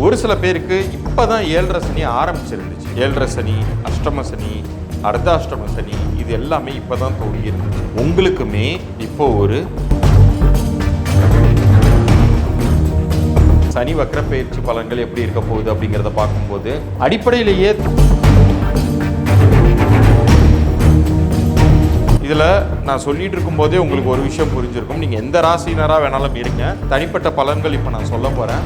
ஒரு சில பேருக்கு இப்பதான் ஏழரை சனி ஆரம்பிச்சிருந்துச்சு. ஏழரை சனி அஷ்டம சனி அர்த்தாஷ்டம சனி இது எல்லாமே இப்போ தான் இருந்துச்சு உங்களுக்குமே இப்போ ஒரு சனி வக்கர பயிற்சி பலன்கள் எப்படி இருக்க போகுது அப்படிங்கிறத பார்க்கும்போது அடிப்படையிலேயே இதில் நான் சொல்லிட்டு இருக்கும்போதே உங்களுக்கு ஒரு விஷயம் புரிஞ்சிருக்கும். நீங்கள் எந்த ராசினராக வேணாலும் இருங்க. தனிப்பட்ட பலன்கள் இப்போ நான் சொல்ல போகிறேன்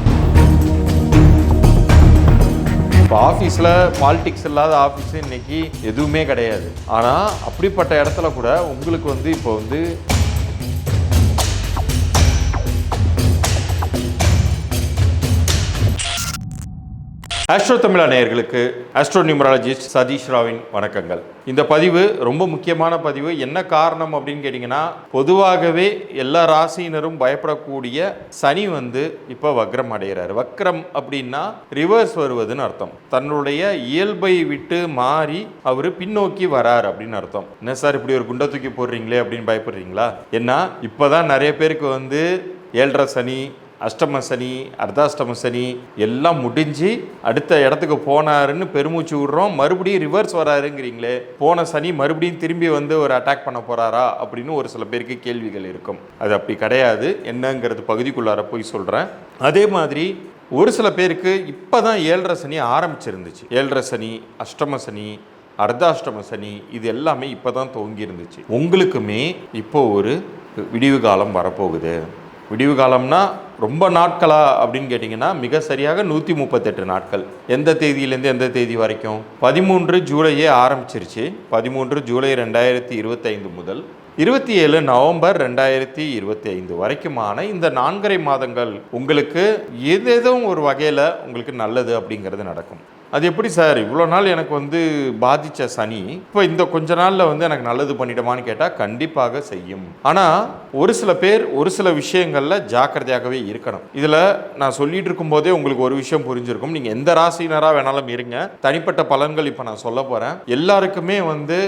இப்போ ஆஃபீஸில் பாலிடிக்ஸ் இல்லாத ஆஃபீஸ் இன்னைக்கு எதுவுமே கிடையாது. ஆனால் அப்படிப்பட்ட இடத்துல கூட உங்களுக்கு வந்து இப்போ வந்து ஆஸ்ட்ரோ தமிழா நேயர்களுக்கு ஆஸ்ட்ரோ நியூமராலஜிஸ்ட் சதீஷ் ராவின் வணக்கங்கள். இந்த பதிவு ரொம்ப முக்கியமான பதிவு. என்ன காரணம் அப்படின்னு கேட்டிங்கன்னா பொதுவாகவே எல்லா ராசியினரும் பயப்படக்கூடிய சனி வந்து இப்போ வக்ரம் அடைகிறார். வக்ரம் அப்படின்னா ரிவர்ஸ் வருவதுன்னு அர்த்தம். தன்னுடைய இயல்பை விட்டு மாறி அவர் பின்னோக்கி வரார் அப்படின்னு அர்த்தம். என்ன சார் இப்படி ஒரு குண்டை தூக்கி போடுறீங்களே அப்படின்னு பயப்படுறீங்களா? ஏன்னா இப்போதான் நிறைய பேருக்கு வந்து ஏழரை சனி அஷ்டம சனி அர்த்தாஷ்டம சனி எல்லாம் முடிஞ்சு அடுத்த இடத்துக்கு போனாருன்னு பெருமூச்சு விடுறோம். மறுபடியும் ரிவர்ஸ் வராருங்கிறீங்களே போன சனி மறுபடியும் திரும்பி வந்து ஒரு அட்டாக் பண்ண போகிறாரா அப்படின்னு ஒரு சில பேருக்கு கேள்விகள் இருக்கும். அது அப்படி கிடையாது. என்னங்கிறது பகுதிக்குள்ளார போய் சொல்கிறேன் அதே மாதிரி ஒரு சில பேருக்கு இப்போ தான் ஏழரை சனி ஆரம்பிச்சிருந்துச்சு. ஏழரை சனி அஷ்டம சனி அர்த்தாஷ்டம சனி இது எல்லாமே இப்போ தான் துவங்கி இருந்துச்சு. உங்களுக்குமே இப்போ ஒரு விடிவு காலம் வரப்போகுது. விடிவு காலம்னா ரொம்ப நாட்களா அப்படின்னு கேட்டிங்கன்னா மிக சரியாக நூற்றி முப்பத்தெட்டு நாட்கள். எந்த தேதியிலேருந்து எந்த தேதி வரைக்கும்? பதிமூன்று ஜூலையே ஆரம்பிச்சிருச்சு. பதிமூன்று ஜூலை ரெண்டாயிரத்தி இருபத்தைந்து முதல் இருபத்தி ஏழு நவம்பர் ரெண்டாயிரத்தி இருபத்தி ஐந்து வரைக்குமான இந்த நான்கரை மாதங்கள் உங்களுக்கு ஏதேதோ ஒரு வகையில் உங்களுக்கு நல்லது அப்படிங்கிறது நடக்கும். அது எப்படி சார்? இவ்வளோ நாள் எனக்கு வந்து பாதித்த சனி இப்போ இந்த கொஞ்ச நாளில் வந்து எனக்கு நல்லது பண்ணிடுமான்னு கேட்டால் கண்டிப்பாக செய்யும். ஆனால் ஒரு சில பேர் ஒரு சில விஷயங்களில் ஜாக்கிரதையாகவே இருக்கணும். இதில் நான் சொல்லிட்டு இருக்கும்போதே உங்களுக்கு ஒரு விஷயம் புரிஞ்சிருக்கும். நீங்கள் எந்த ராசினராக வேணாலும் இருங்க. தனிப்பட்ட பலன்கள் இப்போ நான் சொல்ல போகிறேன் எல்லாருக்குமே வந்து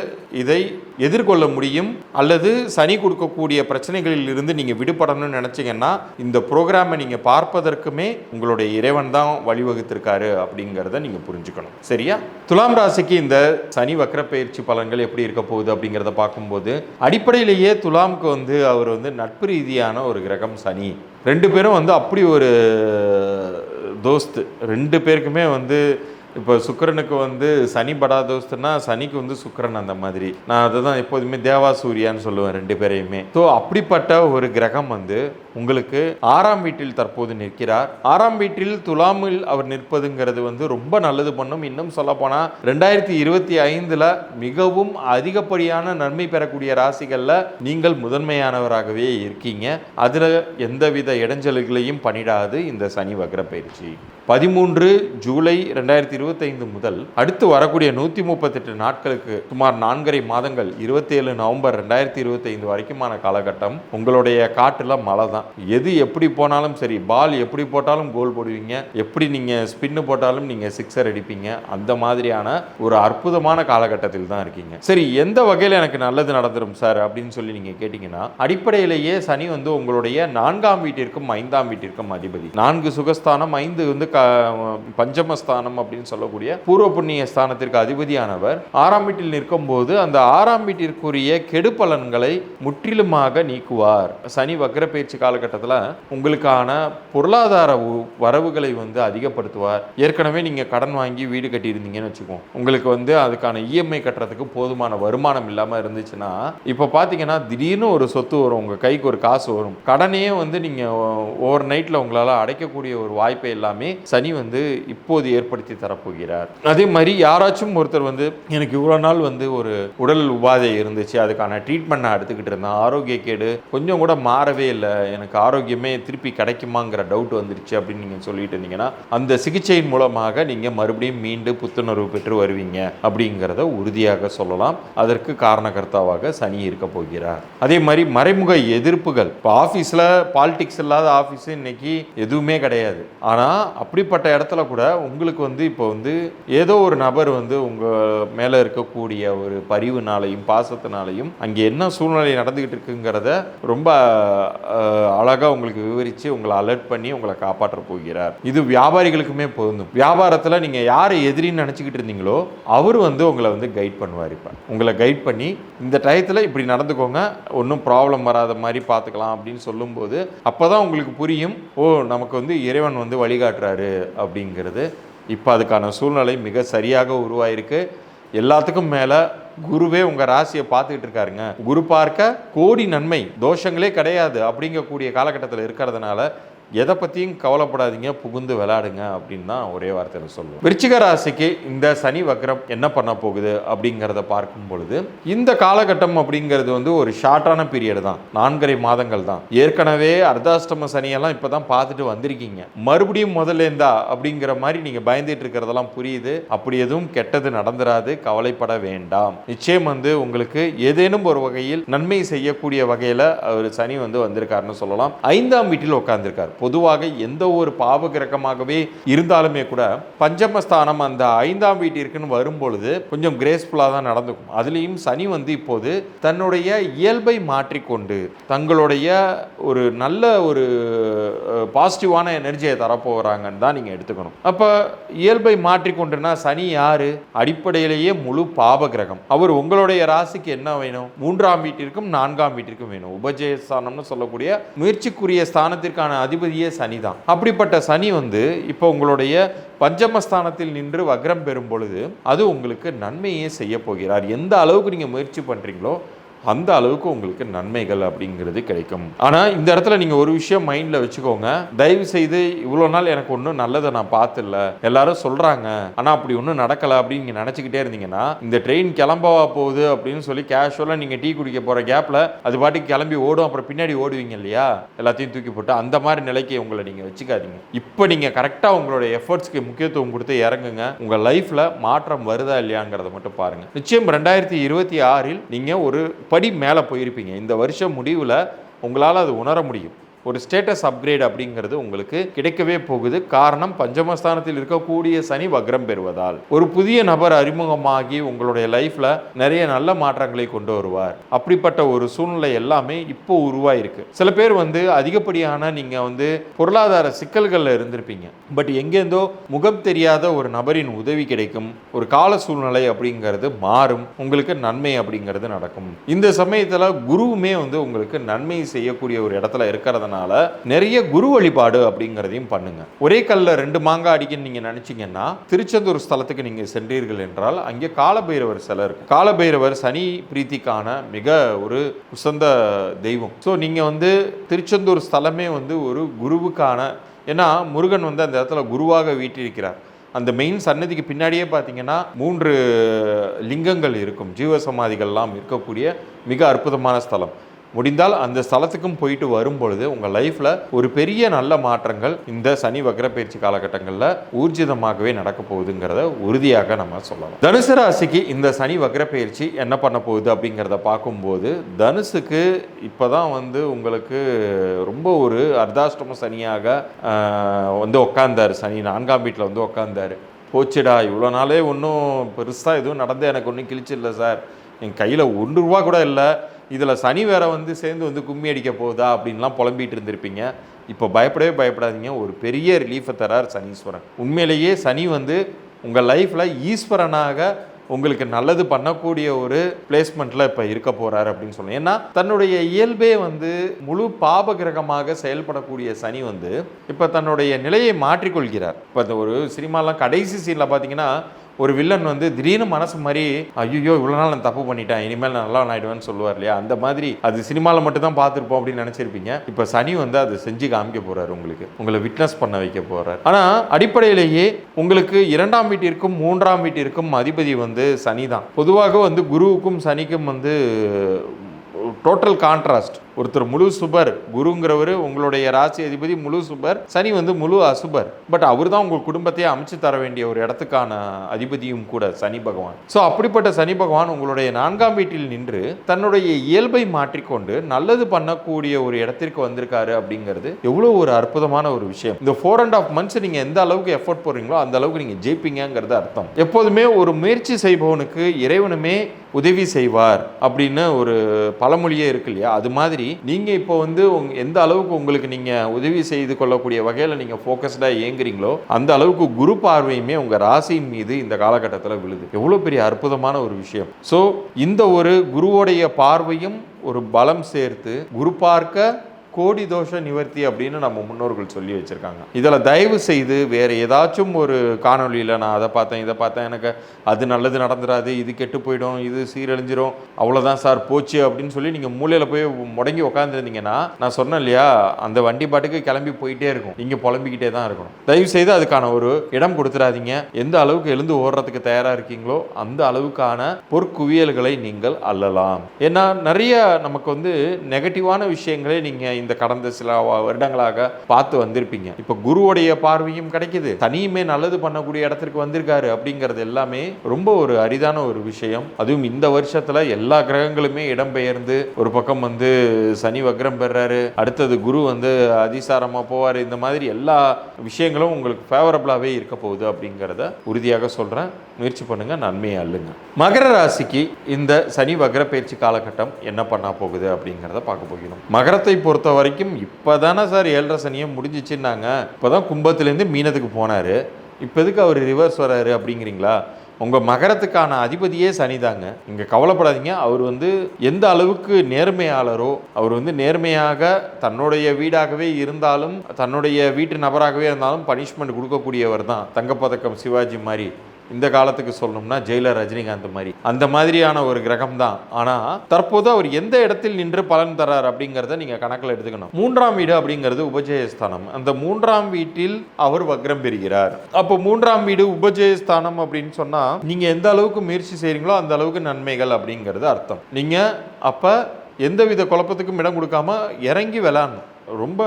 இதை எதிர்கொள்ள முடியும் அல்லது சனி கொடுக்கக்கூடிய பிரச்சனைகளில் இருந்து நீங்கள் விடுபடணும்னு நினச்சிங்கன்னா இந்த ப்ரோக்ராமை நீங்கள் பார்ப்பதற்குமே உங்களுடைய இறைவன் தான் வழிவகுத்திருக்காரு அப்படிங்கிறத நீங்கள் புரிஞ்சுக்கணும். சரியா? துலாம் ராசிக்கு இந்த சனி வக்கர பயிற்சி பலன்கள் எப்படி இருக்க போகுது அப்படிங்கிறத பார்க்கும்போது அடிப்படையிலேயே துலாம்க்கு வந்து அவர் வந்து நட்பு ரீதியான ஒரு கிரகம் சனி. ரெண்டு பேரும் வந்து அப்படி ஒரு தோஸ்து. ரெண்டு பேருக்குமே வந்து இப்போ சுக்கிரனுக்கு வந்து சனி படாதோஸ்துனா சனிக்கு வந்து சுக்கரன் அந்த மாதிரி. நான் அதை தான் எப்போதுமே தேவா சூர்யான்னு சொல்லுவேன் ரெண்டு பேரையுமே. ஸோ அப்படிப்பட்ட ஒரு கிரகம் வந்து உங்களுக்கு ஆறாம் வீட்டில் தற்போது நிற்கிறார். ஆறாம் வீட்டில் துலாமில் அவர் நிற்பதுங்கிறது வந்து ரொம்ப நல்லது பண்ணும். இன்னும் சொல்ல போனால் ரெண்டாயிரத்தி இருபத்தி ஐந்தில் மிகவும் அதிகப்படியான நன்மை பெறக்கூடிய ராசிகளில் நீங்கள் முதன்மையானவராகவே இருக்கீங்க. அதில் எந்தவித இடைஞ்சல்களையும் பண்ணிடாது இந்த சனி வக்ர பயிற்சி. பதிமூன்று ஜூலை ரெண்டாயிரத்தி இருபத்தைந்து முதல் அடுத்து வரக்கூடிய நூற்றி முப்பத்தெட்டு நாட்களுக்கு சுமார் நான்கரை மாதங்கள் இருபத்தேழு நவம்பர் ரெண்டாயிரத்தி இருபத்தைந்து வரைக்குமான காலகட்டம் உங்களுடைய காட்டில் மழை தான். எது எப்படி போனாலும் சரி பால் எப்படி போட்டாலும் கோல் போடுவீங்க. எப்படி நீங்கள் ஸ்பின்னு போட்டாலும் நீங்கள் சிக்ஸர் அடிப்பீங்க. அந்த மாதிரியான ஒரு அற்புதமான காலகட்டத்தில் தான் இருக்கீங்க. சரி எந்த வகையில் எனக்கு நல்லது நடந்துரும் சார் அப்படின்னு சொல்லி நீங்கள் கேட்டிங்கன்னா அடிப்படையிலேயே சனி வந்து உங்களுடைய நான்காம் வீட்டிற்கும் ஐந்தாம் வீட்டிற்கும் அதிபதி. நான்கு சுகஸ்தானம் ஐந்து வந்து க பஞ்சமஸ்தானம் அப்படின்னு சொல்லக்கூடிய பூர்வ புண்ணிய ஸ்தானத்திற்கு அதிபதியானவர். ஆறாம் வீட்டில் நிற்கும் போது அந்த ஆறாம் வீட்டிற்குரிய கெடுபலன்களை முற்றிலுமாக நீக்குவார். சனி வக்ர பயிற்சி காலகட்டத்தில் உங்களுக்கான பொருளாதார உ- வரவுகளை வந்து அதிகப்படுத்துவார். ஏற்கனவே நீங்கள் கடன் வாங்கி வீடு கட்டியிருந்தீங்கன்னு வச்சுக்கோங்க உங்களுக்கு வந்து அதுக்கான இஎம்ஐ கட்டுறதுக்கு போதுமான வருமானம் இல்லாமல் இருந்துச்சுன்னா இப்போ பார்த்தீங்கன்னா திடீர்னு ஒரு சொத்து வரும். உங்கள் கைக்கு ஒரு காசு வரும். கடனையே வந்து நீங்கள் ஓவர் நைட்டில் உங்களால் அடைக்கக்கூடிய ஒரு வாய்ப்பை எல்லாமே சனி வந்து இப்போது ஏற்படுத்தி தரப்போகிறார். அதே மாதிரி யாராச்சும் ஒருத்தர் வந்து எனக்கு இவ்வளோ நாள் வந்து ஒரு உடல் உபாதை இருந்துச்சு அதுக்கான ட்ரீட்மெண்ட் நான் எடுத்துக்கிட்டு இருந்தேன் ஆரோக்கிய கேடு கொஞ்சம் கூட மாறவே இல்லை எனக்கு ஆரோக்கியமே திருப்பி கிடைக்குமாங்கிற டவுட் வந்துருச்சு அப்படின்னு நீங்கள் சொல்லிட்டு இருந்தீங்கன்னா அந்த சிகிச்சையின் மூலமாக நீங்கள் மறுபடியும் மீண்டு புத்துணர்வு பெற்று வருவீங்க அப்படிங்கிறத உறுதியாக சொல்லலாம். அதற்கு காரணகர்த்தாவாக சனி இருக்க போகிறார். அதே மாதிரி மறைமுக எதிர்ப்புகள். இப்போ ஆஃபீஸில் பாலிடிக்ஸ் இல்லாத ஆஃபீஸ் இன்னைக்கு எதுவுமே கிடையாது. ஆனால் அப்படிப்பட்ட இடத்துல கூட உங்களுக்கு வந்து இப்போ வந்து ஏதோ ஒரு நபர் வந்து உங்கள் மேலே இருக்கக்கூடிய ஒரு பரிவுனாலையும் பாசத்தினாலையும் அங்கே என்ன சூழ்நிலை நடந்துகிட்டு இருக்குங்கிறத ரொம்ப அழகாக உங்களுக்கு விவரித்து உங்களை அலர்ட் பண்ணி உங்களை காப்பாற்ற போகிறார். இது வியாபாரிகளுக்குமே பொருந்தும். வியாபாரத்தில் நீங்கள் யாரை எதிரின்னு நினச்சிக்கிட்டு இருந்தீங்களோ அவர் வந்து உங்களை வந்து கைட் பண்ணுவார் இப்போ. உங்களை கைட் பண்ணி இந்த டயத்தில் இப்படி நடந்துக்கோங்க ஒன்றும் ப்ராப்ளம் வராத மாதிரி பார்த்துக்கலாம் அப்படின்னு சொல்லும்போது அப்போ தான் உங்களுக்கு புரியும் ஓ நமக்கு வந்து இறைவன் வந்து வழிகாட்டுறாரு அப்படிங்கிறது. இப்போ அதுக்கான சூழ்நிலை மிக சரியாக உருவாயிருக்கு. எல்லாத்துக்கும் மேலே குருவே உங்கள் ராசியை பார்த்துக்கிட்டு இருக்காருங்க. குரு பார்க்க கோடி நன்மை தோஷங்களே கிடையாது அப்படிங்கக்கூடிய காலகட்டத்தில் இருக்கிறதுனால எதை பற்றியும் கவலைப்படாதீங்க புகுந்து விளையாடுங்க அப்படின்னு தான் ஒரே வார்த்தையில் சொல்லுவோம். விருச்சிக ராசிக்கு இந்த சனி வக்ரம் என்ன பண்ண போகுது அப்படிங்கிறத பார்க்கும் பொழுது இந்த காலகட்டம் அப்படிங்கிறது வந்து ஒரு ஷார்ட்டான பீரியட் தான். நான்கரை மாதங்கள் தான். ஏற்கனவே அர்த்தாஷ்டம சனியெல்லாம் இப்போ தான் பார்த்துட்டு வந்திருக்கீங்க. மறுபடியும் முதல்ல இருந்தா அப்படிங்கிற மாதிரி நீங்கள் பயந்துட்டு இருக்கிறதெல்லாம் புரியுது. அப்படி எதுவும் கெட்டது நடந்துராது கவலைப்பட வேண்டாம். நிச்சயம் வந்து உங்களுக்கு ஏதேனும் ஒரு வகையில் நன்மை செய்யக்கூடிய வகையில் அவர் சனி வந்து வந்திருக்காருன்னு சொல்லலாம். ஐந்தாம் வீட்டில் உட்காந்துருக்காரு பொதுவாக எந்த ஒரு பாவ கிரகமாகவே இருந்தாலுமே கூட பஞ்சமஸ்தானம் அந்த ஐந்தாம் வீட்டிற்குன்னு வரும்பொழுது கொஞ்சம் கிரேஸ்ஃபுல்லாக தான் நடந்துக்கும். அதுலேயும் சனி வந்து இப்போது தன்னுடைய இயல்பை மாற்றிக்கொண்டு தங்களுடைய ஒரு நல்ல ஒரு பாசிட்டிவான எனர்ஜியை தரப்போகிறாங்கன்னு தான் நீங்கள் எடுத்துக்கணும். அப்போ இயல்பை மாற்றிக்கொண்டுனா சனி யார்? அடிப்படையிலேயே முழு பாவ கிரகம் அவர் உங்களுடைய ராசிக்கு என்ன வேணும்? மூன்றாம் வீட்டிற்கும் நான்காம் வீட்டிற்கும் வேணும். உபஜயஸ்தானம்னு சொல்லக்கூடிய முயற்சிக்குரிய ஸ்தானத்திற்கான அதிபதியே சனி தான் அப்படிப்பட்ட சனி வந்து இப்போ உங்களுடைய பஞ்சமஸ்தானத்தில் நின்று வக்ரம் பெறும் பொழுது அது உங்களுக்கு நன்மையே செய்ய போகிறார். எந்த அளவுக்கு நீங்கள் முயற்சி பண்ணுறீங்களோ அந்த அளவுக்கு உங்களுக்கு நன்மைகள் அப்படிங்கிறது கிடைக்கும். ஆனால் இந்த இடத்துல நீங்கள் ஒரு விஷயம் மைண்டில் வச்சுக்கோங்க. தயவு செய்து இவ்வளோ நாள் எனக்கு ஒன்றும் நல்லதை நான் பார்த்துல எல்லாரும் சொல்கிறாங்க ஆனால் அப்படி ஒன்றும் நடக்கலை அப்படின்னு நீங்கள் நினச்சிக்கிட்டே இருந்தீங்கன்னா இந்த ட்ரெயின் கிளம்பவா போகுது அப்படின்னு சொல்லி கேஷுவலாக நீங்கள் டீ குடிக்க போகிற கேப்பில் அது பாட்டுக்கு கிளம்பி ஓடும். அப்புறம் பின்னாடி ஓடுவீங்க இல்லையா? எல்லாத்தையும் தூக்கி போட்டு அந்த மாதிரி நிலைக்கு உங்களை நீங்கள் வச்சுக்காதீங்க. இப்போ நீங்கள் கரெக்டாக உங்களோட எஃபர்ட்ஸ்க்கு முக்கியத்துவம் கொடுத்து இறங்குங்க. உங்கள் லைஃப்பில் மாற்றம் வருதா இல்லையாங்கிறத மட்டும் பாருங்கள் நிச்சயம் ரெண்டாயிரத்தி இருபத்தி ஆறில் நீங்கள் ஒரு படி மேலே போயிருப்பீங்க? இந்த வருஷம் முடிவில் உங்களால் அது உணர முடியும். ஒரு ஸ்டேட்டஸ் அப்கிரேட் அப்படிங்கிறது உங்களுக்கு கிடைக்கவே போகுது. காரணம் பஞ்சமஸ்தானத்தில் இருக்கக்கூடிய சனி வக்ரம் பெறுவதால். ஒரு புதிய நபர் அறிமுகமாகி உங்களுடைய லைஃப்ல நிறைய நல்ல மாற்றங்களை கொண்டு வருவார். அப்படிப்பட்ட ஒரு சூழ்நிலை எல்லாமே இப்போ உருவாயிருக்கு. சில பேர் வந்து அதிகப்படியான நீங்க வந்து பொருளாதார சிக்கல்கள்ல இருந்திருப்பீங்க. பட் எங்கேருந்தோ முகம் தெரியாத ஒரு நபரின் உதவி கிடைக்கும். ஒரு கால சூழ்நிலை அப்படிங்கிறது மாறும். உங்களுக்கு நன்மை அப்படிங்கிறது நடக்கும். இந்த சமயத்தில் குருவுமே வந்து உங்களுக்கு நன்மை செய்யக்கூடிய ஒரு இடத்துல இருக்கிறதுனால நிறைய குரு வழிபாடு அப்படிங்கிறதையும் பண்ணுங்க. ஒரே கல்ல ரெண்டு மாங்காய் அடிக்கன்னு நீங்க நினைச்சீங்கன்னா திருச்செந்தூர் ஸ்தலத்துக்கு நீங்க சென்றீர்கள் என்றால் அங்கே காலபைரவர் சிலை இருக்கு காலபைரவர் சனி பிரீத்திக்கான மிக ஒரு உசந்த தெய்வம். ஸோ நீங்க வந்து திருச்செந்தூர் ஸ்தலமே வந்து ஒரு குருவுக்கான ஏன்னா முருகன் வந்து அந்த இடத்துல குருவாக வீட்டிருக்கிறார். அந்த மெயின் சன்னதிக்கு பின்னாடியே பார்த்தீங்கன்னா மூன்று லிங்கங்கள் இருக்கும். ஜீவசமாதிகள்லாம் இருக்கக்கூடிய மிக அற்புதமான ஸ்தலம். முடிந்தால் அந்த ஸ்தலத்துக்கும் போயிட்டு வரும் பொழுது உங்கள் லைஃப்பில் ஒரு பெரிய நல்ல மாற்றங்கள் இந்த சனி வக்ரப்பயிற்சி காலகட்டங்களில் ஊர்ஜிதமாகவே நடக்க போகுதுங்கிறத உறுதியாக நம்ம சொல்லலாம் தனுசு ராசிக்கு இந்த சனி வக்ரப்பயிற்சி என்ன பண்ண போகுது அப்படிங்கிறத பார்க்கும்போது தனுசுக்கு இப்போ தான் வந்து உங்களுக்கு ரொம்ப ஒரு அர்த்தாஷ்டம சனியாக வந்து உட்காந்தார் சனி நான்காம் வீட்டில் வந்து உட்காந்தாரு போச்சுடா இவ்வளோ நாளே ஒன்றும் பெருசாக எதுவும் நடந்து எனக்கு ஒன்றும் கிழிச்சில்ல சார். என் கையில் ஒன்று ரூபா கூட இல்லை. இதில் சனி வேற வந்து சேர்ந்து வந்து கும்மி அடிக்க போகுதா அப்படின்லாம் புலம்பிட்டு இருந்திருப்பீங்க. இப்போ பயப்படவே பயப்படாதீங்க. ஒரு பெரிய ரிலீஃபை தரார் சனீஸ்வரன். உண்மையிலேயே சனி வந்து உங்கள் லைஃப்பில் ஈஸ்வரனாக உங்களுக்கு நல்லது பண்ணக்கூடிய ஒரு பிளேஸ்மெண்ட்டில் இப்போ இருக்க போகிறாரு அப்படின்னு சொல்லலாம் ஏன்னா தன்னுடைய இயல்பே வந்து முழு பாப கிரகமாக செயல்படக்கூடிய சனி வந்து இப்போ தன்னுடைய நிலையை மாற்றிக்கொள்கிறார். இப்போ இந்த ஒரு சினிமாலாம் கடைசி சீனில் பார்த்தீங்கன்னா ஒரு வில்லன் வந்து திடீர்னு மனசு மாதிரி ஐயோ இவ்வளோ நாள் நான் தப்பு பண்ணிட்டேன் இனிமேல் நான் நல்லா ஆயிடுவேன்னு சொல்லுவார் இல்லையா? அந்த மாதிரி அது சினிமாவில் மட்டும் தான் பார்த்துருப்போம் அப்படின்னு நினச்சிருப்பீங்க. இப்போ சனி வந்து அதை செஞ்சு காமிக்க போகிறார் உங்களுக்கு. உங்களை விட்னஸ் பண்ண வைக்க போகிறார் ஆனால் அடிப்படையிலேயே உங்களுக்கு இரண்டாம் வீட்டிற்கும் மூன்றாம் வீட்டிற்கும் அதிபதி வந்து சனி தான் பொதுவாக வந்து குருவுக்கும் சனிக்கும் வந்து டோட்டல் கான்ட்ராஸ்ட் ஒருத்தர் முழு சுபர் குருங்கிறவர் உங்களுடைய ராசி அதிபதி முழு சுபர் சனி வந்து முழு அசுபர். பட் அவர் தான் உங்கள் குடும்பத்தையே அமைச்சு தர வேண்டிய ஒரு இடத்துக்கான அதிபதியும் கூட சனி பகவான். ஸோ அப்படிப்பட்ட சனி பகவான் உங்களுடைய நான்காம் வீட்டில் நின்று தன்னுடைய இயல்பை மாற்றிக்கொண்டு நல்லது பண்ணக்கூடிய ஒரு இடத்திற்கு வந்திருக்காரு அப்படிங்கிறது எவ்வளோ ஒரு அற்புதமான ஒரு விஷயம். இந்த ஃபோர் அண்ட் ஆஃப் மந்த்ஸ் நீங்கள் எந்த அளவுக்கு எஃபோர்ட் போடுறீங்களோ அந்த அளவுக்கு நீங்கள் ஜெயிப்பீங்கிறது அர்த்தம். எப்போதுமே ஒரு முயற்சி செய்பவனுக்கு இறைவனுமே உதவி செய்வார் அப்படின்னு ஒரு பழமொழியே இருக்கு இல்லையா? அது மாதிரி நீங்கள் இப்போ வந்து உங் எந்த அளவுக்கு உங்களுக்கு நீங்கள் உதவி செய்து கொள்ளக்கூடிய வகையில் நீங்கள் ஃபோக்கஸ்டாக இயங்குறீங்களோ அந்த அளவுக்கு குரு பார்வையுமே உங்கள் ராசியின் மீது இந்த காலகட்டத்தில் விழுது. எவ்வளோ பெரிய அற்புதமான ஒரு விஷயம். ஸோ இந்த ஒரு குருவோடைய பார்வையும் ஒரு பலம் சேர்த்து குரு பார்க்க கோடி தோஷ நிவர்த்தி அப்படின்னு நம்ம முன்னோர்கள் சொல்லி வச்சுருக்காங்க. இதில் தயவு செய்து வேறு ஏதாச்சும் ஒரு காணொளியில் நான் அதை பார்த்தேன் இதை பார்த்தேன் எனக்கு அது நல்லது நடந்துடாது இது கெட்டு போயிடும் இது சீரழிஞ்சிரும் அவ்வளோதான் சார் போச்சு அப்படின்னு சொல்லி நீங்கள் மூலையில் போய் முடங்கி உட்காந்துருந்தீங்கன்னா நான் சொன்னேன் இல்லையா அந்த வண்டி பாட்டுக்கு கிளம்பி போயிட்டே இருக்கும். நீங்கள் புலம்பிக்கிட்டே தான் இருக்கணும். தயவு செய்து அதுக்கான ஒரு இடம் கொடுத்துடாதீங்க எந்த அளவுக்கு எழுந்து ஓடுறதுக்கு தயாராக இருக்கீங்களோ அந்த அளவுக்கான பொற்குவியல்களை நீங்கள் அள்ளலாம் ஏன்னா நிறைய நமக்கு வந்து நெகட்டிவான விஷயங்களே நீங்கள் இந்த கடந்த சில வருடங்களாக பார்த்து வந்திருப்பீங்க. இப்போ குருவுடைய பார்வையும் கிடைக்குது. தனியுமே நல்லது பண்ணக்கூடிய இடத்திற்கு வந்திருக்காரு அப்படிங்கிறது எல்லாமே ரொம்ப ஒரு அரிதான ஒரு விஷயம். அதுவும் இந்த வருஷத்துல எல்லா கிரகங்களுமே இடம்பெயர்ந்து ஒரு பக்கம் வந்து சனி வக்ரம் பெறாரு. அடுத்தது குரு வந்து அதிசாரமா போவார். இந்த மாதிரி எல்லா விஷயங்களும் உங்களுக்கு ஃபேவரபிளாகவே இருக்க போகுது அப்படிங்கிறத உறுதியாக சொல்றேன். முயற்சி பண்ணுங்க நன்மையை அள்ளுங்க. மகர ராசிக்கு இந்த சனி வக்ர பயிற்சி காலகட்டம் என்ன பண்ண போகுது அப்படிங்கிறத பார்க்க போகிறோம். மகரத்தை பொறுத்த வரைக்கும் இப்போ தானே சார் ஏழரை சனியை முடிஞ்சிச்சுன்னாங்க. இப்போதான் கும்பத்துலேருந்து மீனத்துக்கு போனார். இப்போ எதுக்கு அவர் ரிவர்ஸ் வராரு அப்படிங்கிறீங்களா? உங்கள் மகரத்துக்கான அதிபதியே சனிதாங்க. இங்கே கவலைப்படாதீங்க. அவர் வந்து எந்த அளவுக்கு நேர்மையாளரோ அவர் வந்து நேர்மையாக தன்னுடைய வீடாகவே இருந்தாலும் தன்னுடைய வீட்டு நபராகவே இருந்தாலும் பனிஷ்மெண்ட் கொடுக்கக்கூடியவர் தான் தங்கப்பதக்கம் சிவாஜி மாதிரி. இந்த காலத்துக்கு சொல்லணும்னா ஜெயிலர் ரஜினிகாந்த் மாதிரி. அந்த மாதிரியான ஒரு கிரகம் தான். ஆனால் தற்போது அவர் எந்த இடத்தில் நின்று பலன் தரார் அப்படிங்கிறத நீங்கள் கணக்கில் எடுத்துக்கணும். மூன்றாம் வீடு அப்படிங்கிறது உபஜயஸ்தானம். அந்த மூன்றாம் வீட்டில் அவர் வக்ரம் பெறுகிறார். அப்போ மூன்றாம் வீடு உபஜயஸ்தானம் அப்படின்னு சொன்னால் நீங்கள் எந்த அளவுக்கு முயற்சி செய்கிறீங்களோ அந்த அளவுக்கு நன்மைகள் அப்படிங்கிறது அர்த்தம். நீங்கள் அப்போ எந்தவித குழப்பத்துக்கும் இடம் கொடுக்காம இறங்கி விளாடணும். ரொம்ப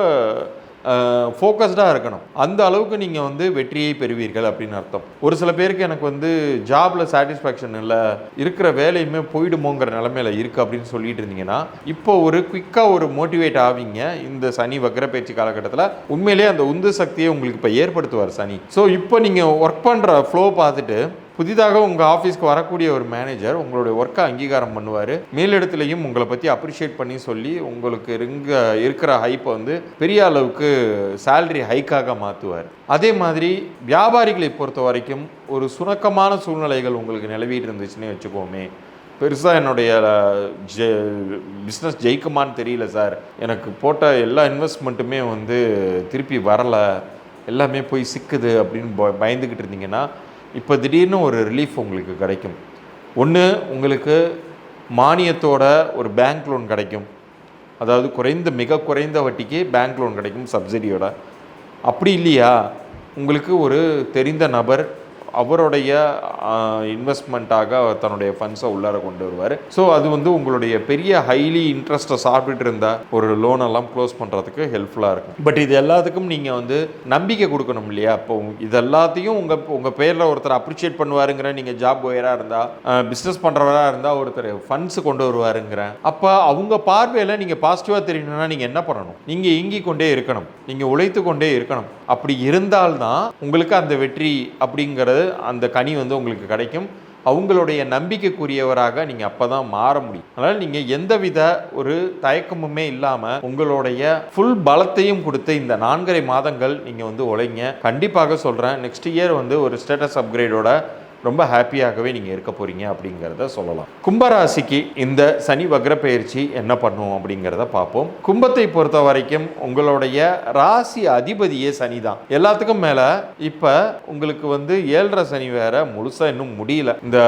ஃபோக்கஸ்டாக இருக்கணும். அந்த அளவுக்கு நீங்கள் வந்து வெற்றியை பெறுவீர்கள் அப்படின்னு அர்த்தம். ஒரு சில பேருக்கு எனக்கு வந்து ஜாபில் சாட்டிஸ்ஃபேக்ஷன் இல்லை இருக்கிற வேலையுமே போயிடுமோங்கிற நிலமையில இருக்குது அப்படின்னு சொல்லிட்டு இருந்தீங்கன்னா இப்போ ஒரு குயிக்காக ஒரு மோட்டிவேட் ஆவீங்க. இந்த சனி வக்கர பேச்சு காலகட்டத்தில் உண்மையிலேயே அந்த உந்து சக்தியை உங்களுக்கு இப்போ ஏற்படுத்துவார் சனி. ஸோ இப்போ நீங்கள் ஒர்க் பண்ணுற ஃப்ளோ பார்த்துட்டு புதிதாக உங்கள் ஆஃபீஸ்க்கு வரக்கூடிய ஒரு மேனேஜர் உங்களுடைய ஒர்க்கை அங்கீகாரம் பண்ணுவார். மேலிடத்துலையும் உங்களை பற்றி அப்ரிஷியேட் பண்ணி சொல்லி உங்களுக்கு இருங்க இருக்கிற ஹைப்பை வந்து பெரிய அளவுக்கு சேல்ரி ஹைக்காக மாற்றுவார் அதே மாதிரி வியாபாரிகளை பொறுத்த வரைக்கும் ஒரு சுணக்கமான சூழ்நிலைகள் உங்களுக்கு நிலவிட்டு இருந்துச்சுன்னு வச்சுக்கோமே. பெருசாக என்னுடைய ஜெ பிஸ்னஸ் ஜெயிக்குமான்னு தெரியல சார். எனக்கு போட்ட எல்லா இன்வெஸ்ட்மெண்ட்டுமே வந்து திருப்பி வரலை. எல்லாமே போய் சிக்குது அப்படின்னு ப- பயந்துக்கிட்டு இருந்தீங்கன்னா இப்போ திடீர்னு ஒரு ரிலீஃப் உங்களுக்கு கிடைக்கும். ஒன்று உங்களுக்கு மானியத்தோட ஒரு பேங்க் லோன் கிடைக்கும். அதாவது குறைந்த மிக குறைந்த வட்டிக்கு பேங்க் லோன் கிடைக்கும் சப்சிடியோட அப்படி இல்லையா? உங்களுக்கு ஒரு தெரிந்த நபர் அவருடைய இன்வெஸ்ட்மெண்ட்டாக தன்னுடைய ஃபண்ட்ஸை உள்ளார கொண்டு வருவார். ஸோ அது வந்து உங்களுடைய பெரிய ஹைலி இன்ட்ரெஸ்ட்டை சாப்பிட்டுட்டு இருந்த ஒரு லோன் எல்லாம் க்ளோஸ் பண்ணுறதுக்கு ஹெல்ப்ஃபுல்லாக இருக்கும். பட் இது எல்லாத்துக்கும் நீங்கள் வந்து நம்பிக்கை கொடுக்கணும் இல்லையா? இப்போ இது எல்லாத்தையும் உங்கள் உங்கள் பேரில் ஒருத்தர் அப்ரிஷியேட் பண்ணுவாருங்கிற நீங்கள் ஜாப் ஒயராக இருந்தால் பிஸ்னஸ் பண்ணுறவராக இருந்தால் ஒருத்தர் ஃபண்ட்ஸ் கொண்டு வருவாருங்கிறேன் அப்போ அவங்க பார்வையில் நீங்கள் பாசிட்டிவாக தெரியணும்னா நீங்கள் என்ன பண்ணணும்? நீங்கள் இயங்கி கொண்டே இருக்கணும். நீங்கள் உழைத்து கொண்டே இருக்கணும். அப்படி இருந்தால்தான் உங்களுக்கு அந்த வெற்றி அப்படிங்கிறது அந்த கனி வந்து உங்களுக்கு கிடைக்கும். அவங்களுடைய நம்பிக்கைக்குரியவராக நீங்கள் அப்போ தான் மாற முடியும். அதனால் நீங்கள் எந்தவித ஒரு தயக்கமுமே இல்லாமல் உங்களுடைய ஃபுல் பலத்தையும் கொடுத்து இந்த நான்கரை மாதங்கள் நீங்கள் வந்து உழைங்க. கண்டிப்பாக சொல்கிறேன் நெக்ஸ்ட் இயர் வந்து ஒரு ஸ்டேட்டஸ் அப்கிரேடோட ரொம்ப ஹாப்பியாகவே நீங்கள் இருக்க போகிறீங்க அப்படிங்கிறத சொல்லலாம். கும்பராசிக்கு இந்த சனி வக்ர பயிற்சி என்ன பண்ணும் அப்படிங்கிறத பார்ப்போம். கும்பத்தை பொறுத்த வரைக்கும் உங்களுடைய ராசி அதிபதியே சனி தான் எல்லாத்துக்கும் மேலே இப்போ உங்களுக்கு வந்து ஏழரை சனி வேற முழுசாக இன்னும் முடியல. இந்த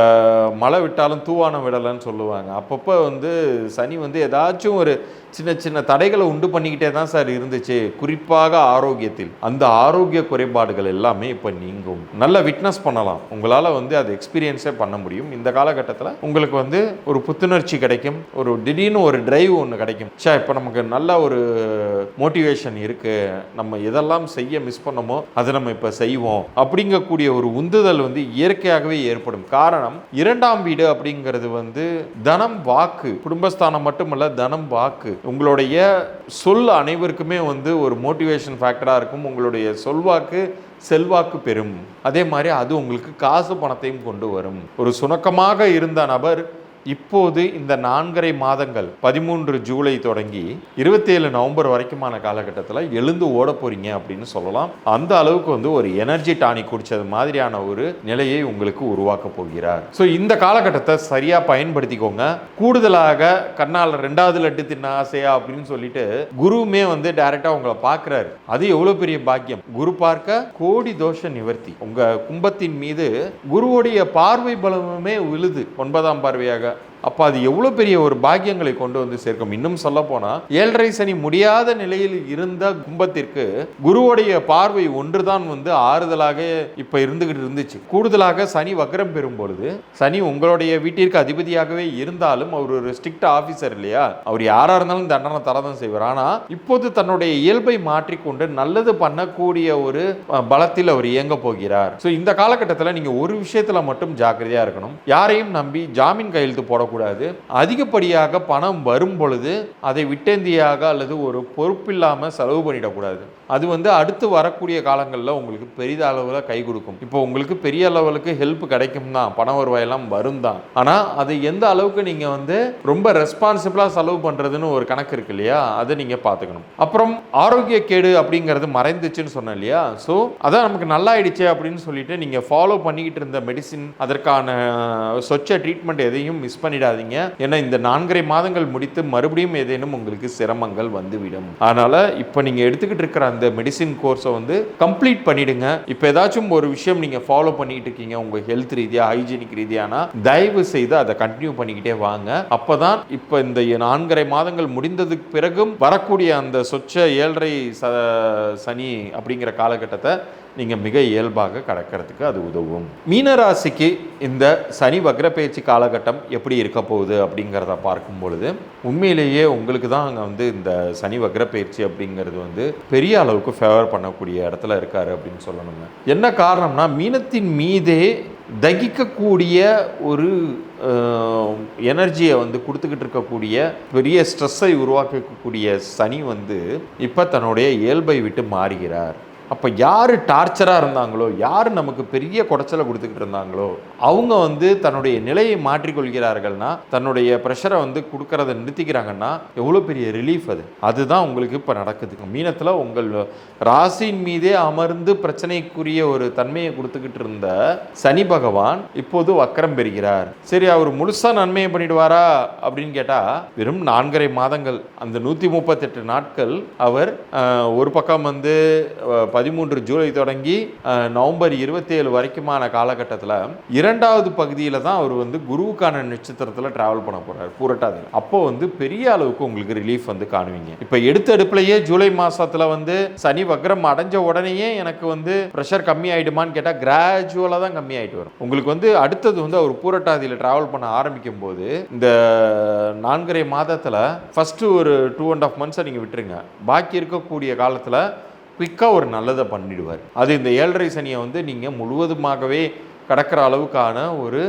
மழை விட்டாலும் தூவானம் விடலைன்னு சொல்லுவாங்க. அப்பப்போ வந்து சனி வந்து ஏதாச்சும் ஒரு சின்ன சின்ன தடைகளை உண்டு பண்ணிக்கிட்டே தான் சார் இருந்துச்சு. குறிப்பாக ஆரோக்கியத்தில். அந்த ஆரோக்கிய குறைபாடுகள் எல்லாமே இப்போ நீங்கும். நல்ல விட்னஸ் பண்ணலாம். உங்களால் வந்து வந்து அது எக்ஸ்பீரியன்ஸே பண்ண முடியும். இந்த காலகட்டத்தில் உங்களுக்கு வந்து ஒரு புத்துணர்ச்சி கிடைக்கும். ஒரு திடீர்னு ஒரு டிரைவ் ஒன்று கிடைக்கும். சே இப்போ நமக்கு நல்ல ஒரு மோட்டிவேஷன் இருக்குது நம்ம எதெல்லாம் செய்ய மிஸ் பண்ணமோ அதை நம்ம இப்போ செய்வோம். அப்படிங்கக்கூடிய ஒரு உந்துதல் வந்து இயற்கையாகவே ஏற்படும். காரணம் இரண்டாம் வீடு அப்படிங்கிறது வந்து தனம் வாக்கு. குடும்பஸ்தானம் மட்டுமல்ல தனம் வாக்கு. உங்களுடைய சொல் அனைவருக்குமே வந்து ஒரு மோட்டிவேஷன் ஃபேக்டராக இருக்கும். உங்களுடைய சொல்வாக்கு செல்வாக்கு பெறும். அதே மாதிரி அது உங்களுக்கு காசு பணத்தையும் கொண்டு வரும். ஒரு சுணக்கமாக இருந்த நபர் இப்போது இந்த நான்கரை மாதங்கள் பதிமூன்று ஜூலை தொடங்கி இருபத்தேழு நவம்பர் வரைக்குமான காலகட்டத்தில் எழுந்து ஓட போறீங்க அப்படின்னு சொல்லலாம். அந்த அளவுக்கு வந்து ஒரு எனர்ஜி டானிக் குடிச்சது மாதிரியான ஒரு நிலையை உங்களுக்கு உருவாக்க போகிறார். ஸோ இந்த காலகட்டத்தை சரியா பயன்படுத்திக்கோங்க. கூடுதலாக கண்ணால் ரெண்டாவது லட்டு தின்ன ஆசையா அப்படின்னு சொல்லிட்டு குருவுமே வந்து டைரக்டா உங்களை பார்க்குறாரு. அது எவ்வளவு பெரிய பாக்கியம்? குரு பார்க்க கோடி தோஷ நிவர்த்தி. உங்க கும்பத்தின் மீது குருவுடைய பார்வை பலமுமே விழுது. ஒன்பதாம் பார்வையாக that. அப்போ அது எவ்வளோ பெரிய ஒரு பாக்கியங்களை கொண்டு வந்து சேர்க்கும். இன்னும் சொல்ல போனால் ஏழரை சனி முடியாத நிலையில் இருந்த கும்பத்திற்கு குருவுடைய பார்வை ஒன்றுதான் வந்து ஆறுதலாக இப்போ இருந்துகிட்டு இருந்துச்சு. கூடுதலாக சனி வக்ரம் பெறும் பொழுது சனி உங்களுடைய வீட்டிற்கு அதிபதியாகவே இருந்தாலும் அவர் ஒரு ஸ்ட்ரிக்ட் ஆஃபீஸர் இல்லையா? அவர் யாராக இருந்தாலும் தண்டனை தரதான் செய்வார். ஆனால் இப்போது தன்னுடைய இயல்பை மாற்றிக்கொண்டு நல்லது பண்ணக்கூடிய ஒரு பலத்தில் அவர் இயங்க போகிறார். ஸோ இந்த காலகட்டத்தில் நீங்கள் ஒரு விஷயத்தில் மட்டும் ஜாக்கிரதையாக இருக்கணும். யாரையும் நம்பி ஜாமீன் கையெழுத்து போடக்கூடாது. அதிகப்படியாக பணம் வரும் பொழுது அதை விட்டேந்தியாக அல்லது ஒரு பொறுப்பில்லாமல் செலவு பண்ணிடக்கூடாது. அது வந்து அடுத்து வரக்கூடிய காலங்களில் உங்களுக்கு பெரிய அளவில் கை கொடுக்கும். இப்போ உங்களுக்கு பெரிய அளவுக்கு ஹெல்ப் கிடைக்கும் தான் பண வருவாயெல்லாம் வரும் தான். ஆனால் அது எந்த அளவுக்கு நீங்கள் வந்து ரொம்ப ரெஸ்பான்சிபிளாக செலவு பண்ணுறதுன்னு ஒரு கணக்கு இருக்கு இல்லையா? அதை நீங்கள் பார்த்துக்கணும். அப்புறம் ஆரோக்கிய கேடு அப்படிங்கிறது மறைந்துச்சுன்னு சொன்னேன் இல்லையா? ஸோ அதான் நமக்கு நல்லா ஆயிடுச்சு அப்படின்னு சொல்லிட்டு நீங்கள் ஃபாலோ பண்ணிக்கிட்டு இருந்த மெடிசின் அதற்கான சொச்ச ட்ரீட்மெண்ட் எதையும் மிஸ் பண்ணிடாதீங்க. ஏன்னா இந்த நான்கரை மாதங்கள் முடித்து மறுபடியும் ஏதேனும் உங்களுக்கு சிரமங்கள் வந்துவிடும். அதனால் இப்போ நீங்கள் எடுத்துக்கிட்டு இருக்கிற அந்த மெடிசின் கோர்ஸை வந்து கம்ப்ளீட் பண்ணிடுங்க. இப்போ ஏதாச்சும் ஒரு விஷயம் நீங்கள் ஃபாலோ பண்ணிக்கிட்டு இருக்கீங்க உங்கள் ஹெல்த் ரீதியாக ஹைஜீனிக் ரீதியானா தயவு செய்து அதை கண்டினியூ பண்ணிக்கிட்டே வாங்க. அப்போ தான் இப்போ இந்த நான்கரை மாதங்கள் முடிந்ததுக்கு பிறகும் வரக்கூடிய அந்த சொச்ச ஏழரை ச சனி அப்படிங்கிற காலகட்டத்தை நீங்கள் மிக இயல்பாக கடக்கிறதுக்கு அது உதவும். மீனராசிக்கு இந்த சனி வக்ரப்பயிற்சி காலகட்டம் எப்படி இருக்க போகுது அப்படிங்கிறத பார்க்கும் பொழுது உண்மையிலேயே உங்களுக்கு தான் அங்கே வந்து இந்த சனி வக்ரப்பயிற்சி அப்படிங்கிறது வந்து பெரிய அளவுக்கு ஃபேவர் பண்ணக்கூடிய இடத்துல இருக்காரு அப்படின்னு சொல்லணுங்க. என்ன காரணம்னா மீனத்தின் மீதே தகிக்கக்கூடிய ஒரு எனர்ஜியை வந்து கொடுத்துக்கிட்டு இருக்கக்கூடிய பெரிய ஸ்ட்ரெஸ்ஸை உருவாக்கக்கூடிய சனி வந்து இப்போ தன்னுடைய இயல்பை விட்டு மாறுகிறார். அப்போ யார் டார்ச்சராக இருந்தாங்களோ யார் நமக்கு பெரிய குடைச்சலை கொடுத்துக்கிட்டு இருந்தாங்களோ அவங்க வந்து தன்னுடைய நிலையை மாற்றிக்கொள்கிறார்கள்னா தன்னுடைய ப்ரெஷரை வந்து கொடுக்கறத நிறுத்திக்கிறாங்கன்னா எவ்வளோ பெரிய ரிலீஃப் அது. அதுதான் உங்களுக்கு இப்போ நடக்குது. மீனத்தில் உங்கள் ராசியின் மீதே அமர்ந்து பிரச்சனைக்குரிய ஒரு தன்மையை கொடுத்துக்கிட்டு இருந்த சனி பகவான் இப்போது வக்கரம் பெறுகிறார். சரி அவர் முழுசாக நன்மையை பண்ணிடுவாரா அப்படின்னு கேட்டால் வெறும் நான்கரை மாதங்கள் அந்த நூற்றி முப்பத்தெட்டு நாட்கள் அவர் ஒரு பக்கம் வந்து பதிமூன்று ஜூலை தொடங்கி நவம்பர் இருபத்தேழு வரைக்குமான காலகட்டத்தில் இரண்டாவது பகுதியில் தான் அவர் வந்து குருவுக்கான நட்சத்திரத்தில் ட்ராவல் பண்ண போகிறார் பூரட்டாதி அப்போ வந்து பெரிய அளவுக்கு உங்களுக்கு ரிலீஃப் வந்து காணுவீங்க. இப்போ எடுத்த அடுப்புலையே ஜூலை மாதத்தில் வந்து சனி வக்ரம் அடைஞ்ச உடனேயே எனக்கு வந்து ப்ரெஷர் கம்மி ஆகிடுமான்னு கேட்டால் கிராஜுவலாக தான் கம்மி ஆகிட்டு வரும். உங்களுக்கு வந்து அடுத்தது வந்து அவர் பூரட்டாதியில் ட்ராவல் பண்ண ஆரம்பிக்கும் போது இந்த நான்கரை மாதத்தில் ஃபஸ்ட்டு ஒரு டூ அண்ட் ஆஃப் மந்த்ஸை நீங்கள் விட்டுருங்க. பாக்கி இருக்கக்கூடிய காலத்தில் குயிக்காக ஒரு நல்லதை பண்ணிடுவார். அது இந்த ஏழரை சனியை வந்து நீங்கள் முழுவதுமாகவே கடக்கிற அளவுக்கான ஒரு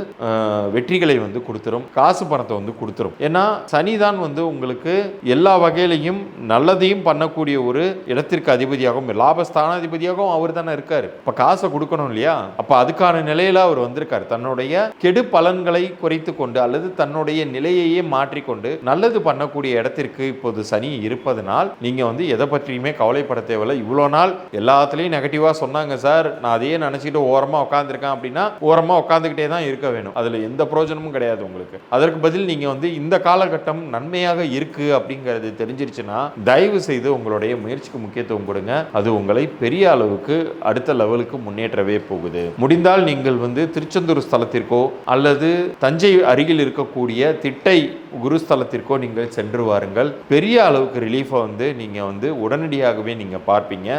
வெற்றிகளை வந்து கொடுத்துரும். காசு பணத்தை வந்து கொடுத்துரும். ஏன்னா சனி தான் வந்து உங்களுக்கு எல்லா வகையிலையும் நல்லதையும் பண்ணக்கூடிய ஒரு இடத்திற்கு அதிபதியாகவும் லாபஸ்தானாதிபதியாகவும் அவர் தானே இருக்காரு. இப்போ காசை கொடுக்கணும் இல்லையா? அப்போ அதுக்கான நிலையில அவர் வந்திருக்காரு. தன்னுடைய கெடு பலன்களை குறைத்து கொண்டு அல்லது தன்னுடைய நிலையையே மாற்றிக்கொண்டு நல்லது பண்ணக்கூடிய இடத்திற்கு இப்போது சனி இருப்பதனால் நீங்க வந்து எதை பற்றியுமே கவலைப்பட தேவையில்லை. இவ்வளோ நாள் எல்லாத்துலேயும் நெகட்டிவாக சொன்னாங்க சார். நான் அதையே நினச்சிக்கிட்டு ஓரமாக உட்காந்துருக்கேன் அப்படின்னா ஓரமாக உட்காந்துக்கிட்டே தான் இருக்க வேணும். அதில் எந்த பிரயோஜனமும் கிடையாது உங்களுக்கு. அதற்கு பதில் நீங்கள் வந்து இந்த காலகட்டம் நன்மையாக இருக்குது அப்படிங்கிறது தெரிஞ்சிருச்சுன்னா தயவு செய்து உங்களுடைய முயற்சிக்கு முக்கியத்துவம் கொடுங்க. அது உங்களை பெரிய அளவுக்கு அடுத்த லெவலுக்கு முன்னேற்றவே போகுது. முடிந்தால் நீங்கள் வந்து திருச்செந்தூர் ஸ்தலத்திற்கோ அல்லது தஞ்சை அருகில் இருக்கக்கூடிய திட்டை குருஸ்தலத்திற்கோ நீங்கள் சென்று வாருங்கள். பெரிய அளவுக்கு ரிலீஃபை வந்து நீங்கள் வந்து உடனடியாகவே நீங்கள் பார்ப்பீங்க.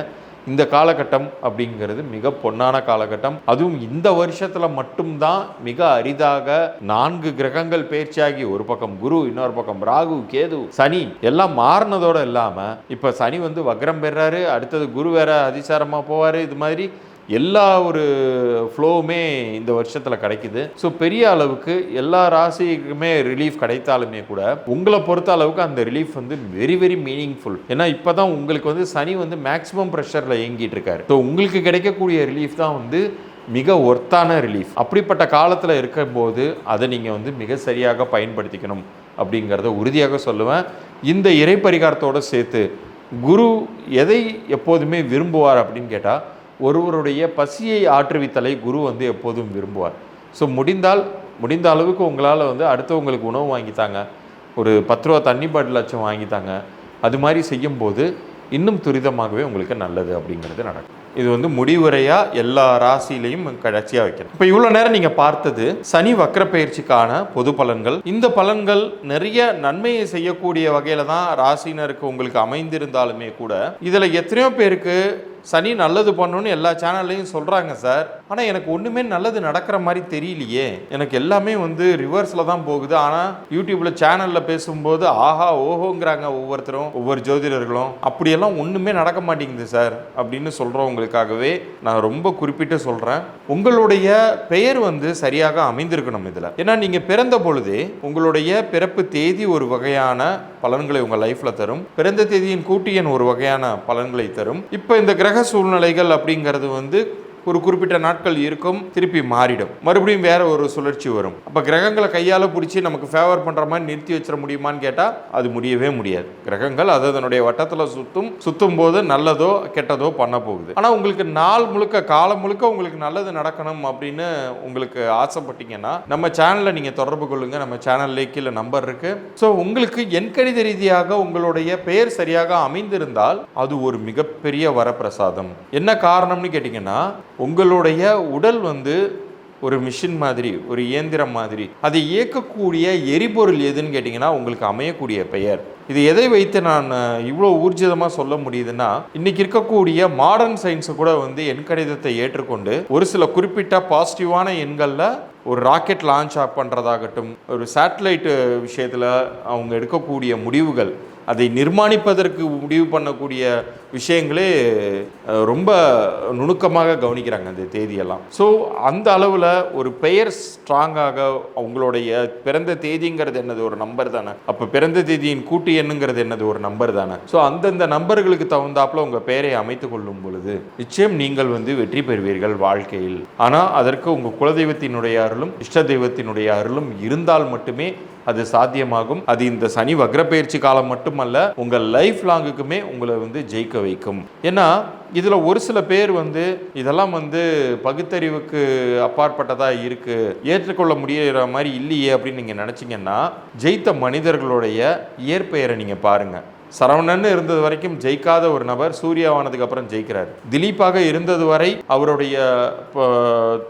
இந்த காலகட்டம் அப்படிங்கிறது மிக பொன்னான காலகட்டம். அதுவும் இந்த வருஷத்தில் மட்டும்தான் மிக அரிதாக நான்கு கிரகங்கள் பேர்ச்சியாகி ஒரு பக்கம் குரு இன்னொரு பக்கம் ராகு கேது சனி எல்லாம் மாறினதோடு இல்லாமல் இப்போ சனி வந்து வக்ரம் பெறாரு அடுத்தது குரு வேற அதிசாரமாக போவார் இது மாதிரி எல்லா ஒரு ஃப்ளோவுமே இந்த வருஷத்தில் கிடைக்குது. ஸோ பெரிய அளவுக்கு எல்லா ராசிக்குமே ரிலீஃப் கிடைத்தாலுமே கூட உங்களை பொறுத்த அளவுக்கு அந்த ரிலீஃப் வந்து வெரி வெரி மீனிங்ஃபுல் ஏன்னா இப்போ தான் உங்களுக்கு வந்து சனி வந்து மேக்ஸிமம் ப்ரெஷரில் இயங்கிட்டு இருக்காரு. ஸோ உங்களுக்கு கிடைக்கக்கூடிய ரிலீஃப் தான் வந்து மிக ஒர்த்தான ரிலீஃப் அப்படிப்பட்ட காலத்தில் இருக்கும்போது அதை நீங்கள் வந்து மிக சரியாக பயன்படுத்திக்கணும் அப்படிங்கிறத உறுதியாக சொல்லுவேன். இந்த இறை பரிகாரத்தோடு சேர்த்து குரு எதை எப்போதுமே விரும்புவார் அப்படின்னு கேட்டால் ஒருவருடைய பசியை ஆற்றுவித்தலை குரு வந்து எப்போதும் விரும்புவார். ஸோ முடிந்தால் முடிந்த அளவுக்கு உங்களால் வந்து அடுத்தவங்களுக்கு உணவு வாங்கித்தாங்க. ஒரு பத்து ரூபா தண்ணி பாட்டில் லட்சம் வாங்கித்தாங்க. அது மாதிரி செய்யும்போது இன்னும் துரிதமாகவே உங்களுக்கு நல்லது அப்படிங்கிறது நடக்கும். இது வந்து முடிவுரையாக எல்லா ராசியிலையும் கடைசியாக வைக்கணும். இப்போ இவ்வளோ நேரம் நீங்கள் பார்த்தது சனி வக்ர பயிற்சிக்கான பொது பலன்கள். இந்த பலன்கள் நிறைய நன்மையை செய்யக்கூடிய வகையில் தான் ராசினருக்கு உங்களுக்கு அமைந்திருந்தாலுமே கூட இதில் எத்தனையோ பேருக்கு சனி நல்லது பண்ணணும்னு எல்லா சேனல்லையும் சொல்கிறாங்க சார் ஆனால் எனக்கு ஒன்றுமே நல்லது நடக்கிற மாதிரி தெரியலையே. எனக்கு எல்லாமே வந்து ரிவர்ஸில் தான் போகுது. ஆனால் யூடியூப்பில் சேனலில் பேசும்போது ஆஹா ஓஹோங்கிறாங்க ஒவ்வொருத்தரும் ஒவ்வொரு ஜோதிடர்களும். அப்படியெல்லாம் ஒன்றுமே நடக்க மாட்டேங்குது சார் அப்படின்னு சொல்கிறவங்களுக்காகவே நான் ரொம்ப குறிப்பிட்டு சொல்கிறேன் உங்களுடைய பெயர் வந்து சரியாக அமைந்திருக்கணும் இதில். ஏன்னா நீங்கள் பிறந்த பொழுதே உங்களுடைய பிறப்பு தேதி ஒரு வகையான பலன்களை உங்கள் லைஃப்பில் தரும். பிறந்த தேதியின் கூட்டியன் ஒரு வகையான பலன்களை தரும். இப்போ இந்த கிரக சூழ்நிலைகள் அப்படிங்கிறது வந்து ஒரு குறிப்பிட்ட நாட்கள் இருக்கும் திருப்பி மாறிடும். மறுபடியும் வேற ஒரு சுழற்சி வரும். அப்போ கிரகங்களை கையால் பிடிச்சி நமக்கு ஃபேவர் பண்ணுற மாதிரி நிறுத்தி வச்சிட முடியுமான்னு கேட்டால் அது முடியவே முடியாது. கிரகங்கள் அது அதனுடைய வட்டத்தில் சுத்தும் சுத்தும் போது நல்லதோ கெட்டதோ பண்ண போகுது. ஆனால் உங்களுக்கு நாள் முழுக்க காலம் முழுக்க உங்களுக்கு நல்லது நடக்கணும் அப்படின்னு உங்களுக்கு ஆசைப்பட்டீங்கன்னா நம்ம சேனலில் நீங்கள் தொடர்பு கொள்ளுங்க. நம்ம சேனல்லே கீழே நம்பர் இருக்கு. ஸோ உங்களுக்கு எண்கணித ரீதியாக உங்களுடைய பெயர் சரியாக அமைந்திருந்தால் அது ஒரு மிகப்பெரிய வரப்பிரசாதம். என்ன காரணம்னு கேட்டிங்கன்னா உங்களுடைய உடல் வந்து ஒரு மிஷின் மாதிரி ஒரு இயந்திரம் மாதிரி. அதை இயக்கக்கூடிய எரிபொருள் எதுன்னு கேட்டிங்கன்னா உங்களுக்கு அமையக்கூடிய பெயர். இது எதை வைத்து நான் இவ்வளோ ஊர்ஜிதமாக சொல்ல முடியுதுன்னா இன்னைக்கு இருக்கக்கூடிய மாடர்ன் சயின்ஸை கூட வந்து எண் கணிதத்தை ஏற்றுக்கொண்டு ஒரு சில குறிப்பிட்ட பாசிட்டிவான எண்களில் ஒரு ராக்கெட் லான்ச் ஆஃப் பண்ணுறதாகட்டும் ஒரு சேட்டலைட்டு விஷயத்தில் அவங்க எடுக்கக்கூடிய முடிவுகள் அதை நிர்மாணிப்பதற்கு முடிவு பண்ணக்கூடிய விஷயங்களே ரொம்ப நுணுக்கமாக கவனிக்கிறாங்க அந்த தேதியெல்லாம். ஸோ அந்த அளவில் ஒரு பெயர் ஸ்ட்ராங்காக அவங்களுடைய பிறந்த தேதிங்கிறது என்னது ஒரு நம்பர் தானே? அப்போ பிறந்த தேதியின் கூட்டு எண்ணுங்கிறது என்னது ஒரு நம்பர் தானே? ஸோ அந்தந்த நம்பர்களுக்கு தகுந்தாப்புல உங்கள் பெயரை அமைத்து கொள்ளும் பொழுது நிச்சயம் நீங்கள் வந்து வெற்றி பெறுவீர்கள் வாழ்க்கையில். ஆனால் அதற்கு உங்கள் குலதெய்வத்தினுடைய அருளும் இஷ்ட தெய்வத்தினுடைய அருளும் இருந்தால் மட்டுமே அது சாத்தியமாகும். அது இந்த சனி வக்ரப்பெயர்ச்சி காலம் மட்டுமல்ல உங்கள் லைஃப் லாங்குக்குமே உங்களை வந்து ஜெயிக்க வைக்கும். ஏன்னா இதில் ஒரு சில பேர் வந்து இதெல்லாம் வந்து பகுத்தறிவுக்கு அப்பாற்பட்டதாக இருக்குது ஏற்றுக்கொள்ள முடியிற மாதிரி இல்லையே அப்படின்னு நீங்கள் நினச்சிங்கன்னா ஜெயித்த மனிதர்களுடைய இயற்பெயரை நீங்கள் பாருங்கள் சரவணன் இருந்தது வரைக்கும் ஜெயிக்காத ஒரு நபர் சூர்யாவானதுக்கு அப்புறம் ஜெயிக்கிறார். திலீப்பாக இருந்தது வரை அவருடைய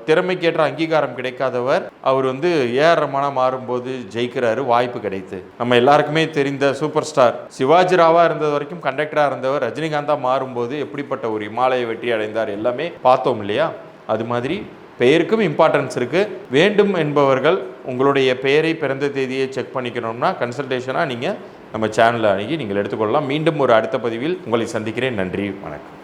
திறமைக்கேற்ற அங்கீகாரம் கிடைக்காதவர் அவர் வந்து ஏஆர் ரமணா மாறும்போது ஜெயிக்கிறாரு வாய்ப்பு கிடைத்து. நம்ம எல்லாருக்குமே தெரிந்த சூப்பர் ஸ்டார். சிவாஜி ராவா இருந்தது வரைக்கும் கண்டக்டராக இருந்தவர் ரஜினிகாந்தா மாறும்போது எப்படிப்பட்ட ஒரு இமாலய வெற்றி அடைந்தார் எல்லாமே பார்த்தோம் இல்லையா? அது மாதிரி பெயருக்கும் இம்பார்ட்டன்ஸ் இருக்கு. வேண்டும் என்பவர்கள் உங்களுடைய பெயரை பிறந்த தேதியை செக் பண்ணிக்கணும்னா கன்சல்டேஷனாக நீங்கள் நம்ம சேனலில் அணுகி நீங்கள் எடுத்துக்கொள்ளலாம். மீண்டும் ஒரு அடுத்த பதிவில் உங்களை சந்திக்கிறேன். நன்றி. வணக்கம்.